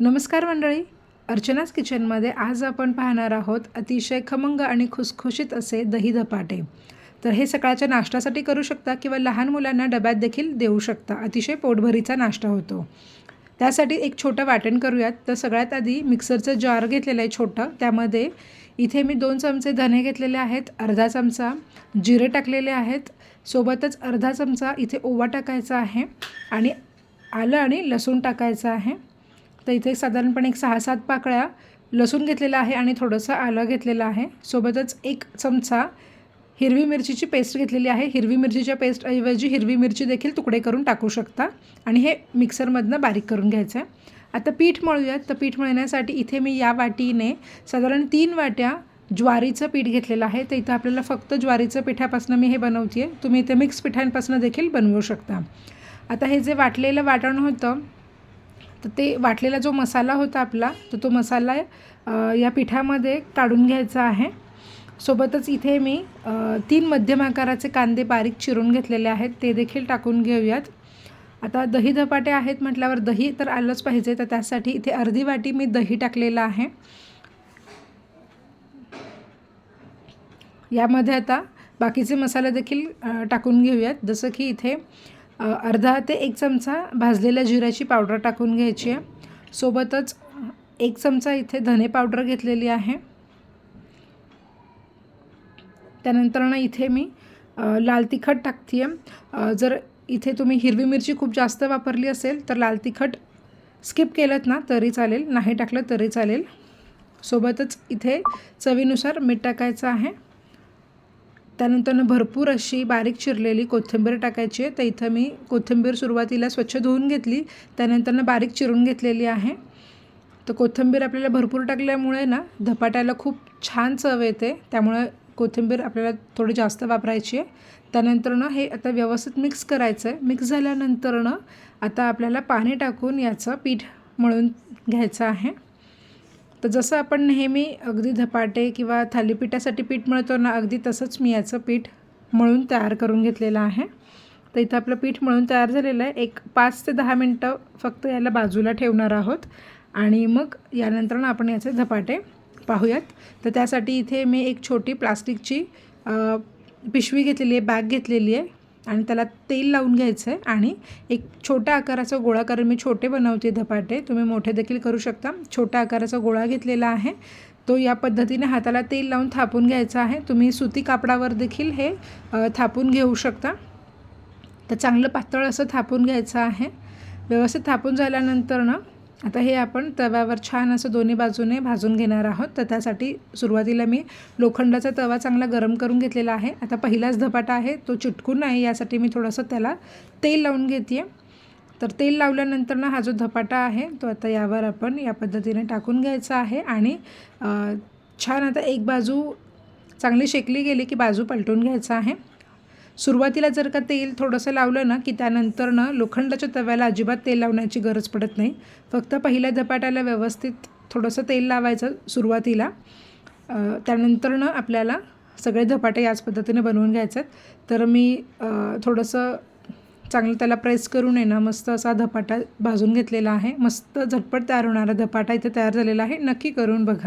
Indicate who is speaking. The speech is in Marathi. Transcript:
Speaker 1: नमस्कार मंडळी. अर्चनाच किचनमध्ये आज आपण पाहणार आहोत अतिशय खमंग आणि खुसखुशीत असे दही धपाटे. तर हे सकाळच्या नाश्त्यासाठी करू शकता किंवा लहान मुलांना डब्यात देखील देऊ शकता. अतिशय पोटभरीचा नाश्ता होतो. त्यासाठी एक छोटं वाटण करूयात. तर सगळ्यात आधी मिक्सरचं जार घेतलेलं आहे छोटं. त्यामध्ये इथे मी दोन चमचे धने घेतलेले आहेत अर्धा चमचा जिरे टाकलेले आहेत. सोबतच अर्धा चमचा इथे ओवा टाकायचा आहे आणि आलं आणि लसूण टाकायचं आहे. तर इथे साधारणपणे एक सहा सात पाकळ्या लसूण घेतलेला आहे आणि थोडंसं आलं घेतलेलं आहे. सोबतच एक चमचा हिरवी मिरचीची पेस्ट घेतलेली आहे. हिरवी मिरचीच्या पेस्टऐवजी हिरवी मिरची देखील तुकडे करून टाकू शकता. आणि हे मिक्सरमधनं बारीक करून घ्यायचं आहे. आता पीठ मळूयात. तर पीठ मळण्यासाठी इथे मी या वाटीने साधारण तीन वाट्या ज्वारीचं पीठ घेतलेलं आहे. तर इथं आपल्याला फक्त ज्वारीचं पिठापासून मी हे बनवते आहे तुम्ही इथे मिक्स पिठांपासून देखील बनवू शकता. आता हे जे वाटलेलं वाटण होतं तर ते वाटलेला जो मसाला होता आपला तर तो मसाला या पिठामध्ये काढून घ्यायचा आहे. सोबतच इथे मी तीन मध्यम आकाराचे कांदे बारीक चिरून घेतलेले आहेत. ते देखील टाकून घेऊयात. आता दही धपाटे आहेत म्हटल्यावर दही तर आलंच पाहिजे तर त्यासाठी इथे अर्धी वाटी मी दही टाकलेलं आहे. यामध्ये आता बाकीचे मसाले देखील टाकून घेऊयात. जसं की इथे अर्धा ते एक चमचा भाजलेल्या जिऱ्याची पावडर टाकून घ्यायची आहे. सोबतच एक चमचा इथे धने पावडर घेतलेली आहे. त्यानंतर ना इथे मी लाल तिखट टाकते आहे जर इथे तुम्ही हिरवी मिरची खूप जास्त वापरली असेल तर लाल तिखट स्किप केलं ना तरी चालेल. नाही टाकलं तरी चालेल. सोबतच इथे चवीनुसार मीठ टाकायचं आहे. त्यानंतरनं भरपूर अशी बारीक चिरलेली कोथिंबीर टाकायची आहे. तर इथं मी कोथिंबीर सुरुवातीला स्वच्छ धुवून घेतली. त्यानंतरनं बारीक चिरून घेतलेली आहे. तर कोथिंबीर आपल्याला भरपूर टाकल्यामुळे ना धपाट्याला खूप छान चव येते. त्यामुळे कोथिंबीर आपल्याला थोडी जास्त वापरायची आहे. त्यानंतरनं हे आता व्यवस्थित मिक्स करायचं आहे मिक्स झाल्यानंतरनं आता आपल्याला पाणी टाकून याचं पीठ मळून घ्यायचं आहे. तर जसं आपण नेहमी अगदी धपाटे किंवा थालीपीठासाठी पीठ मिळतो ना अगदी तसंच मी याचं पीठ मळून तयार करून घेतलेलं आहे. तर इथं आपलं पीठ मळून तयार झालेलं आहे. एक पाच ते दहा मिनटं फक्त याला बाजूला ठेवणार आहोत. आणि मग यानंतर आपण याचे धपाटे पाहूयात. तर त्यासाठी इथे मी एक छोटी प्लास्टिकची पिशवी घेतलेली आहे बॅग घेतलेली आहे. आणि त्याला तेल लावून घ्यायचं आहे आणि एक छोट्या आकाराचा गोळा कारण मी छोटे बनवते धपाटे तुम्ही मोठे देखील करू शकता. छोट्या आकाराचा गोळा घेतलेला आहे. तो या पद्धतीने हाताला तेल लावून थापून घ्यायचा आहे. तुम्ही सुती कापडावर देखील हे थापून घेऊ शकता. तर चांगलं पातळ असं थापून घ्यायचं आहे. व्यवस्थित थापून झाल्यानंतर ना आता हे आपण तव्यावर छान असं दोन्ही बाजूने भाजून घेणार आहोत. तर त्यासाठी सुरुवातीला मी लोखंडाचा तवा चांगला गरम करून घेतलेला आहे. आता पहिलाच धपाटा आहे तो चिटकून नाही यासाठी मी थोडंसं त्याला तेल लावून घेते तर तेल लावल्यानंतर ना हा जो धपाटा आहे तो आता यावर आपण या पद्धतीने टाकून घ्यायचा आहे आणि छान आता एक बाजू चांगली शेकली गेली की बाजू पलटून घ्यायचा आहे. सुरुवातीला जर का तेल थोडंसं लावलं ना की त्यानंतरनं लोखंडाच्या तव्याला अजिबात तेल लावण्याची गरज पडत नाही. फक्त पहिल्या धपाट्याला व्यवस्थित थोडंसं तेल लावायचं सुरुवातीला. त्यानंतरनं आपल्याला सगळे धपाटे याच पद्धतीने बनवून घ्यायचे आहेत. तर मी थोडंसं चांगलं त्याला प्रेस करून आहे ना मस्त असा धपाटा भाजून घेतलेला आहे. मस्त झटपट तयार होणारा धपाटा इथे तयार झालेला आहे. नक्की करून बघा.